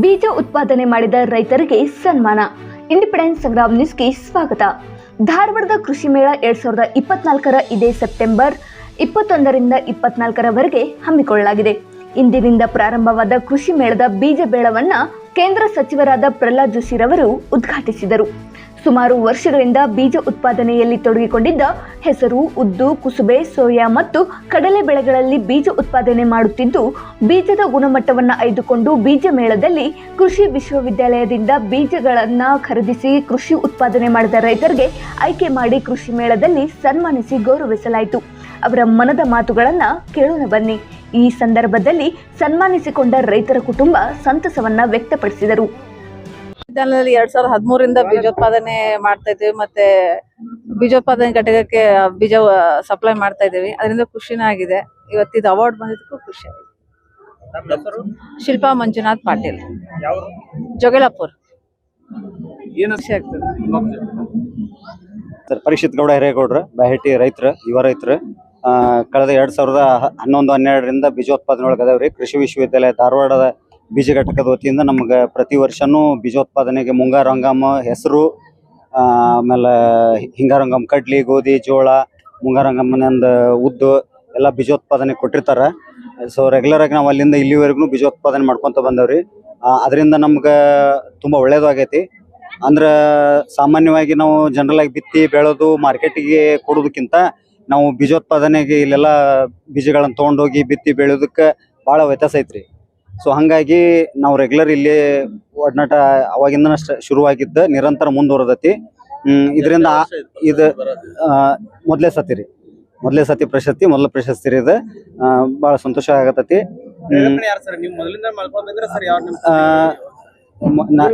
ಬೀಜ ಉತ್ಪಾದನೆ ಮಾಡಿದ ರೈತರಿಗೆ ಸನ್ಮಾನ. ಇಂಡಿಪೆಂಡೆನ್ಸ್ ಸಂಗ್ರಾಮ್ ನ್ಯೂಸ್ಗೆ ಸ್ವಾಗತ. ಧಾರವಾಡದ ಕೃಷಿ ಮೇಳ ಎರಡ್ ಸಾವಿರದ ಇಪ್ಪತ್ನಾಲ್ಕರ ಇದೇ ಸೆಪ್ಟೆಂಬರ್ ಇಪ್ಪತ್ತೊಂದರಿಂದ ಇಪ್ಪತ್ನಾಲ್ಕರವರೆಗೆ ಹಮ್ಮಿಕೊಳ್ಳಲಾಗಿದೆ. ಇಂದಿನಿಂದ ಪ್ರಾರಂಭವಾದ ಕೃಷಿ ಮೇಳದ ಬೀಜ ಬೇಳವನ್ನ ಕೇಂದ್ರ ಸಚಿವರಾದ ಪ್ರಹ್ಲಾದ್ ಜೋಶಿರವರು ಉದ್ಘಾಟಿಸಿದರು. ಸುಮಾರು ವರ್ಷಗಳಿಂದ ಬೀಜ ಉತ್ಪಾದನೆಯಲ್ಲಿ ತೊಡಗಿಕೊಂಡಿದ್ದ ಹೆಸರು, ಉದ್ದು, ಕುಸುಬೆ, ಸೋಯಾ ಮತ್ತು ಕಡಲೆ ಬೆಳೆಗಳಲ್ಲಿ ಬೀಜ ಉತ್ಪಾದನೆ ಮಾಡುತ್ತಿದ್ದು, ಬೀಜದ ಗುಣಮಟ್ಟವನ್ನು ಆಯ್ದುಕೊಂಡು ಬೀಜ ಮೇಳದಲ್ಲಿ ಕೃಷಿ ವಿಶ್ವವಿದ್ಯಾಲಯದಿಂದ ಬೀಜಗಳನ್ನು ಖರೀದಿಸಿ ಕೃಷಿ ಉತ್ಪಾದನೆ ಮಾಡಿದ ರೈತರಿಗೆ ಆಯ್ಕೆ ಮಾಡಿ ಕೃಷಿ ಮೇಳದಲ್ಲಿ ಸನ್ಮಾನಿಸಿ ಗೌರವಿಸಲಾಯಿತು. ಅವರ ಮನದ ಮಾತುಗಳನ್ನು ಕೇಳೋಣ ಬನ್ನಿ. ಈ ಸಂದರ್ಭದಲ್ಲಿ ಸನ್ಮಾನಿಸಿಕೊಂಡ ರೈತರ ಕುಟುಂಬ ಸಂತಸವನ್ನ ವ್ಯಕ್ತಪಡಿಸಿದರು. ವಿಧಾನದಲ್ಲಿ ಎರಡ್ ಸಾವಿರದ ಹದಿಮೂರಿಂದ ಬೀಜೋತ್ಪಾದನೆ ಮಾಡ್ತಾ ಇದ್ದೀವಿ ಮತ್ತೆ ಬೀಜೋತ್ಪಾದನೆ ಘಟಕಕ್ಕೆ ಬೀಜ ಸಪ್ಲೈ ಮಾಡ್ತಾ ಇದ್ದೀವಿ. ಅದರಿಂದ ಖುಷಿನೂ ಆಗಿದೆ. ಇವತ್ತು ಇದು ಅವಾರ್ಡ್ ಬಂದಿದ್ದಕ್ಕೂ ಖುಷಿ ಆಗಿದೆ. ಶಿಲ್ಪಾ ಮಂಜುನಾಥ್ ಪಾಟೀಲ್. ಜೊಗಲಾಪುರ್. ಖುಷಿ ಆಗ್ತದೆ. ಸರ್ ಪರೀಕ್ಷಿತ್ ಗೌಡ ಹಿರೇಗೌಡ್ರ ಬಹೆಟ್ಟಿ ರೈತರ ಯುವ ರೈತರು. ಆ, ಕಳೆದ ಎರಡ್ ಸಾವಿರದ ಹನ್ನೊಂದು ಹನ್ನೆರಡರಿಂದ ಬೀಜೋತ್ಪಾದನೆ ಒಳಗದವ್ರಿ. ಕೃಷಿ ವಿಶ್ವವಿದ್ಯಾಲಯ ಧಾರವಾಡದ ಬೀಜ ಘಟಕದ ವತಿಯಿಂದ ನಮ್ಗೆ ಪ್ರತಿ ವರ್ಷನೂ ಬೀಜೋತ್ಪಾದನೆಗೆ ಮುಂಗಾರು ಹಂಗಾಮ ಹೆಸರು ಆಮೇಲೆ ಹಿಂಗಾರು ಹಂಗಾಮ ಕಡ್ಲಿ, ಗೋಧಿ, ಜೋಳ ಮುಂಗಾರು ಹಂಗಾಮನಿಂದ ಉದ್ದು ಎಲ್ಲ ಬೀಜೋತ್ಪಾದನೆ ಕೊಟ್ಟಿರ್ತಾರೆ. ಸೊ ರೆಗ್ಯುಲರ್ ಆಗಿ ನಾವು ಅಲ್ಲಿಂದ ಇಲ್ಲಿವರೆಗೂ ಬೀಜೋತ್ಪಾದನೆ ಮಾಡ್ಕೊತ ಬಂದವ್ರಿ. ಅದರಿಂದ ನಮ್ಗೆ ತುಂಬ ಒಳ್ಳೇದು ಆಗೈತಿ. ಅಂದ್ರ ಸಾಮಾನ್ಯವಾಗಿ ನಾವು ಜನರಲ್ ಆಗಿ ಬಿತ್ತಿ ಬೆಳೆದು ಮಾರ್ಕೆಟಿಗೆ ಕೊಡೋದಕ್ಕಿಂತ ನಾವು ಬೀಜೋತ್ಪಾದನೆಗೆ ಇಲ್ಲೆಲ್ಲ ಬೀಜಗಳನ್ನ ತೊಗೊಂಡೋಗಿ ಬಿತ್ತಿ ಬೆಳೆಯೋದಕ್ಕೆ ಭಾಳ ವ್ಯತ್ಯಾಸ ಐತ್ರಿ. ಸೊ ಹಂಗಾಗಿ ನಾವು ರೆಗ್ಯುಲರ್ ಇಲ್ಲಿ ಒಡನಾಟ ಅವಾಗಿಂದ ಶುರುವಾಗಿದ್ದ ನಿರಂತರ ಮುಂದುವರೆದೈತಿ. ಇದರಿಂದ ಇದು ಮೊದಲೇ ಸತಿ ರೀ. ಮೊದಲೇ ಸತಿ ಪ್ರಶಸ್ತಿ ಮೊದಲ ಪ್ರಶಸ್ತಿ ರೀ ಇದು. ಭಾಳ ಸಂತೋಷ ಆಗತೈತಿ.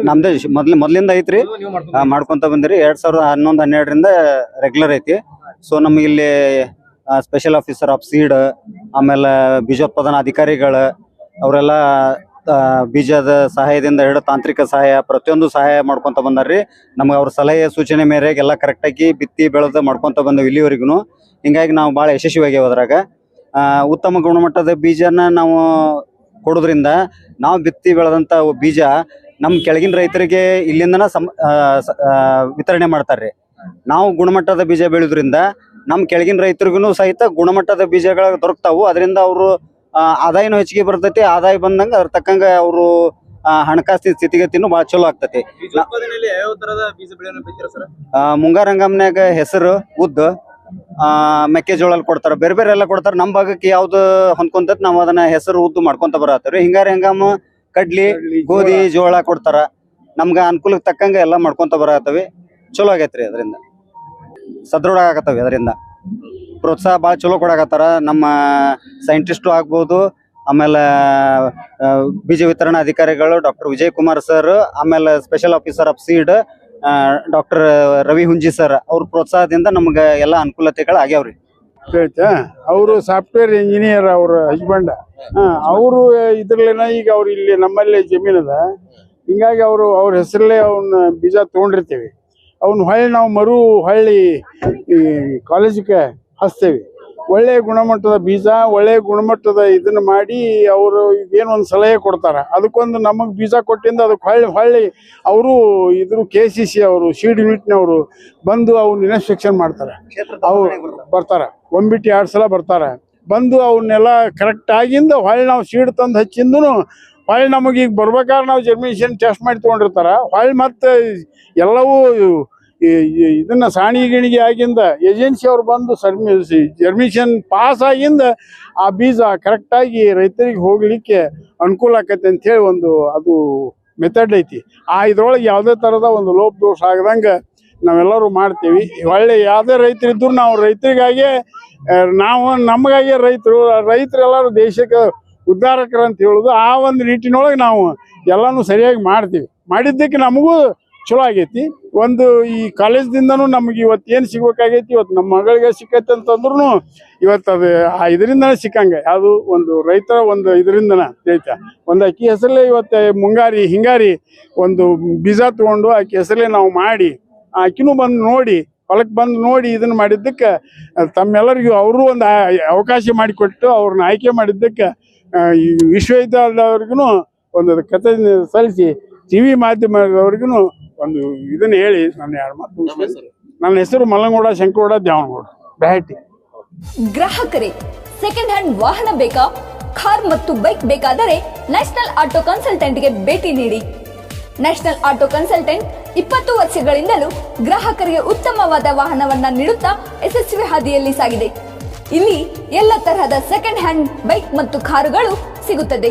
ನಮ್ದೇ ಮೊದ್ಲ ಮೊದ್ಲಿಂದ ಐತ್ರಿ. ಮಾಡ್ಕೊಂತ ಬಂದಿರಿ. ಎರಡ್ ಸಾವಿರದ ಹನ್ನೊಂದು ಹನ್ನೆರಡರಿಂದ ರೆಗ್ಯುಲರ್ ಐತಿ. ಸೊ ನಮ್ಗೆ ಇಲ್ಲಿ ಸ್ಪೆಷಲ್ ಆಫೀಸರ್ ಆಫ್ ಸೀಡ್ ಆಮೇಲೆ ಬೀಜೋತ್ಪಾದನಾ ಅಧಿಕಾರಿಗಳು ಅವರೆಲ್ಲ ಬೀಜದ ಸಹಾಯದಿಂದ ಹಿಡಿದು ತಾಂತ್ರಿಕ ಸಹಾಯ, ಪ್ರತಿಯೊಂದು ಸಹಾಯ ಮಾಡ್ಕೊಂತ ಬಂದಾರ್ರಿ. ನಮ್ಗೆ ಅವ್ರ ಸಲಹೆ, ಸೂಚನೆ ಮೇರೆಗೆ ಎಲ್ಲ ಕರೆಕ್ಟಾಗಿ ಬಿತ್ತಿ ಬೆಳೆದು ಮಾಡ್ಕೊಂತ ಬಂದವು ಇಲ್ಲಿವರೆಗೂ ಹಿಂಗಾಗಿ ನಾವು ಭಾಳ ಯಶಸ್ವಿಯಾಗಿ ಅದ್ರಾಗ. ಉತ್ತಮ ಗುಣಮಟ್ಟದ ಬೀಜನ ನಾವು ಕೊಡೋದ್ರಿಂದ ನಾವು ಬಿತ್ತಿ ಬೆಳೆದಂತ ಬೀಜ ನಮ್ಮ ಕೆಳಗಿನ ರೈತರಿಗೆ ಇಲ್ಲಿಂದನ ವಿತರಣೆ ಮಾಡ್ತಾರ್ರಿ. ನಾವು ಗುಣಮಟ್ಟದ ಬೀಜ ಬೆಳೆಯೋದ್ರಿಂದ ನಮ್ಮ ಕೆಳಗಿನ ರೈತರಿಗೂ ಸಹಿತ ಗುಣಮಟ್ಟದ ಬೀಜಗಳು ದೊರಕ್ತಾವು. ಅದರಿಂದ ಅವರು ಆದಾಯನೂ ಹೆಚ್ಚಿಗೆ ಬರ್ತೈತಿ. ಆದಾಯ ಬಂದಂಗ ಅದ್ರ ತಕ್ಕಂಗ ಅವರು ಹಣಕಾಸಿನ ಸ್ಥಿತಿಗತಿನೂ ಬಹಳ ಚಲೋ ಆಗ್ತೈತಿ. ಮುಂಗಾರು ಹಂಗಾಮ್ನ್ಯಾಗ ಹೆಸರು ಉದ್ದು ಆ, ಮೆಕ್ಕೆಜೋಳ ಕೊಡ್ತಾರ. ಬೇರೆ ಬೇರೆ ಎಲ್ಲ ಕೊಡ್ತಾರ. ನಮ್ ಭಾಗಕ್ಕೆ ಯಾವ್ದು ಹೊಂದ್ಕೊಂತೈತಿ ನಾವು ಅದನ್ನ ಹೆಸರು ಉದ್ದು ಮಾಡ್ಕೊಂತ ಬರತ್ತೀವ್ರಿ ಹಿಂಗಾರಿ ಹಂಗಾಮ ಕಡ್ಲಿ ಗೋಧಿ ಜೋಳ. ಕೊಡ್ತಾರ. ನಮ್ಗ ಅನುಕೂಲಕ್ಕೆ ತಕ್ಕಂಗ ಎಲ್ಲ ಮಾಡ್ಕೊಂತ ಬರತ್ತವಿ ಚಲೋ ಆಗೈತ್ರಿ ಅದರಿಂದ. ಸದೃಢ ಆಗತ್ತವಿ ಅದರಿಂದ. ಪ್ರೋತ್ಸಾಹ ಭಾಳ ಚಲೋ ಕೊಡಾಕತ್ತಾರ. ನಮ್ಮ ಸೈಂಟಿಸ್ಟು ಆಗ್ಬೋದು, ಆಮೇಲೆ ಬೀಜ ವಿತರಣಾ ಅಧಿಕಾರಿಗಳು ಡಾಕ್ಟರ್ ವಿಜಯ್ ಕುಮಾರ್ ಸರ್ ಆಮೇಲೆ special officer of seed doctor Ravi Hunji sir ಅವ್ರ ಪ್ರೋತ್ಸಾಹದಿಂದ ನಮ್ಗೆ ಎಲ್ಲ ಅನುಕೂಲತೆಗಳು ಆಗ್ಯಾವ್ರಿ. ಅವರು ಸಾಫ್ಟ್ವೇರ್ ಇಂಜಿನಿಯರ್ ಅವ್ರ ಹಸ್ಬೆಂಡ್ ಅವರು ಇದ್ರಲ್ಲೇನ ಈಗ ಅವ್ರು ಇಲ್ಲಿ ನಮ್ಮಲ್ಲಿ ಜಮೀನದ. ಹಿಂಗಾಗಿ ಅವರು ಅವ್ರ ಹೆಸರಲ್ಲೇ ಅವನ್ನ ಬೀಜ ತಗೊಂಡಿರ್ತೀವಿ. ಅವ್ನ ಹೊಳ್ಳಿ ನಾವು ಮರು ಹೊಳ್ಳಿ ಈ ಕಾಲೇಜಿಗೆ ಹಚ್ತೇವೆ. ಒಳ್ಳೆ ಗುಣಮಟ್ಟದ ಬೀಜ, ಒಳ್ಳೆ ಗುಣಮಟ್ಟದ ಇದನ್ನ ಮಾಡಿ ಅವರು ಏನು ಒಂದು ಸಲಹೆ ಕೊಡ್ತಾರೆ. ಅದಕ್ಕೊಂದು ನಮಗೆ ಬೀಜ ಕೊಟ್ಟಿಂದ ಅದಕ್ಕೆ ಹೊಳ್ಳಿ ಹೊಳ್ಳಿ ಅವರು ಇದ್ರು ಕೆ ಸಿ ಸಿ ಅವರು ಸೀಡ್ ಯೂನಿಟ್ನವರು ಬಂದು ಅವ್ನ ಇನ್ಸ್ಪೆಕ್ಷನ್ ಮಾಡ್ತಾರೆ. ಅವ್ರು ಬರ್ತಾರೆ. ಒಂಬಿಟ್ಟು ಎರಡು ಸಲ ಬರ್ತಾರೆ. ಬಂದು ಅವನ್ನೆಲ್ಲ ಕರೆಕ್ಟ್ ಆಗಿಂದ ಹೊಳ್ಳಿ ನಾವು ಸೀಡ್ ತಂದು ಹಚ್ಚಿಂದನು ಹೊಳ್ಳಿ ನಮಗೆ ಈಗ ಬರ್ಬೇಕಾದ್ರೆ ನಾವು ಜರ್ಮಿನೇಷನ್ ಟೆಸ್ಟ್ ಮಾಡಿ ತೊಗೊಂಡಿರ್ತಾರೆ. ಹೊಳ್ಳಿ ಮತ್ತೆ ಎಲ್ಲವೂ ಇದನ್ನ ಸಾಣಿ ಗಿಣಿಗೆ ಆಗಿಂದ ಏಜೆನ್ಸಿ ಅವ್ರು ಬಂದು ಸರ್ಮಿ ಜರ್ಮಿಷನ್ ಪಾಸ್ ಆಗಿಂದ ಆ ಬೀಜ ಕರೆಕ್ಟಾಗಿ ರೈತರಿಗೆ ಹೋಗ್ಲಿಕ್ಕೆ ಅನುಕೂಲ ಅಂತ ಹೇಳಿ ಒಂದು ಅದು ಮೆಥಡ್ ಐತಿ. ಆ ಇದ್ರೊಳಗೆ ಯಾವುದೇ ಥರದ ಒಂದು ಲೋಪ ದೋಷ ಆಗದಂಗ ನಾವೆಲ್ಲರೂ ಮಾಡ್ತೀವಿ. ಒಳ್ಳೆ ಯಾವುದೇ ರೈತರು ಇದ್ರು ನಾವು ರೈತರಿಗಾಗೆ ನಾವು ನಮಗಾಗೆ ರೈತರು, ರೈತರೆಲ್ಲರೂ ದೇಶಕ್ಕೆ ಉದ್ಧಾರಕರು ಅಂತ ಹೇಳೋದು ಆ ಒಂದು ನಿಟ್ಟಿನೊಳಗೆ ನಾವು ಎಲ್ಲನೂ ಸರಿಯಾಗಿ ಮಾಡ್ತೀವಿ. ಮಾಡಿದ್ದಕ್ಕೆ ನಮಗೂ ಚಲೋ ಆಗೈತಿ. ಒಂದು ಈ ಕಾಲೇಜ್ದಿಂದನೂ ನಮ್ಗೆ ಇವತ್ತು ಏನು ಸಿಗ್ಬೇಕಾಗೈತಿ, ಇವತ್ತು ನಮ್ಮ ಮಗಳಿಗೆ ಸಿಕ್ಕೈತೆ ಅಂತಂದ್ರೂ ಇವತ್ತು ಅದು ಆ ಇದರಿಂದನೇ ಸಿಕ್ಕಂಗೆ. ಯಾವುದು ಒಂದು ರೈತರ ಒಂದು ಇದರಿಂದನ ರೈತ ಒಂದು ಅಕ್ಕಿ ಹೆಸರಲ್ಲೇ ಇವತ್ತು ಮುಂಗಾರಿ, ಹಿಂಗಾರಿ ಒಂದು ಬೀಜ ತಗೊಂಡು ಅಕ್ಕಿ ಹೆಸರಲ್ಲೇ ನಾವು ಮಾಡಿ ಆ ಅಕ್ಕಿನೂ ಬಂದು ನೋಡಿ ಹೊಲಕ್ಕೆ ಬಂದು ನೋಡಿ ಇದನ್ನು ಮಾಡಿದ್ದಕ್ಕೆ, ತಮ್ಮೆಲ್ಲರಿಗೂ ಅವರು ಒಂದು ಅವಕಾಶ ಮಾಡಿಕೊಟ್ಟು ಅವ್ರನ್ನ ಆಯ್ಕೆ ಮಾಡಿದ್ದಕ್ಕೆ ಈ ವಿಶ್ವವಿದ್ಯಾಲಯದವ್ರಿಗೂ ಒಂದು ಕಥೆ ಸಲ್ಲಿಸಿ ಟಿವಿ ಮಾಧ್ಯಮದವ್ರಿಗೂ ಒಂದು ಇದನ್ನ ಹೇಳಿ ನನ್ನ ಎರಡು ಮಾತು. ನನ್ನ ಹೆಸರು ಮಲ್ಲಂಗೌಡ ಶಂಕರಗೌಡ ದ್ಯಾವನಗೌಡ ಬ್ಯಾಟಿ ಗ್ರಾಹಕರೇ ಸೆಕೆಂಡ್ ಹ್ಯಾಂಡ್ ವಾಹನ ಬೇಕಾ? ಕಾರ್ ಮತ್ತು ಬೈಕ್ ಬೇಕಾದರೆ ನ್ಯಾಷನಲ್ ಆಟೋ ಕನ್ಸಲ್ಟೆಂಟ್ಗೆ ಭೇಟಿ ನೀಡಿ. ನ್ಯಾಷನಲ್ ಆಟೋ ಕನ್ಸಲ್ಟೆಂಟ್ ಇಪ್ಪತ್ತು ವರ್ಷಗಳಿಂದಲೂ ಗ್ರಾಹಕರಿಗೆ ಉತ್ತಮವಾದ ವಾಹನವನ್ನ ನೀಡುತ್ತಾ ಯಶಸ್ವಿ ಹಾದಿಯಲ್ಲಿ ಸಾಗಿದೆ. ಇಲ್ಲಿ ಎಲ್ಲ ತರಹದ ಸೆಕೆಂಡ್ ಹ್ಯಾಂಡ್ ಬೈಕ್ ಮತ್ತು ಕಾರುಗಳು ಸಿಗುತ್ತದೆ.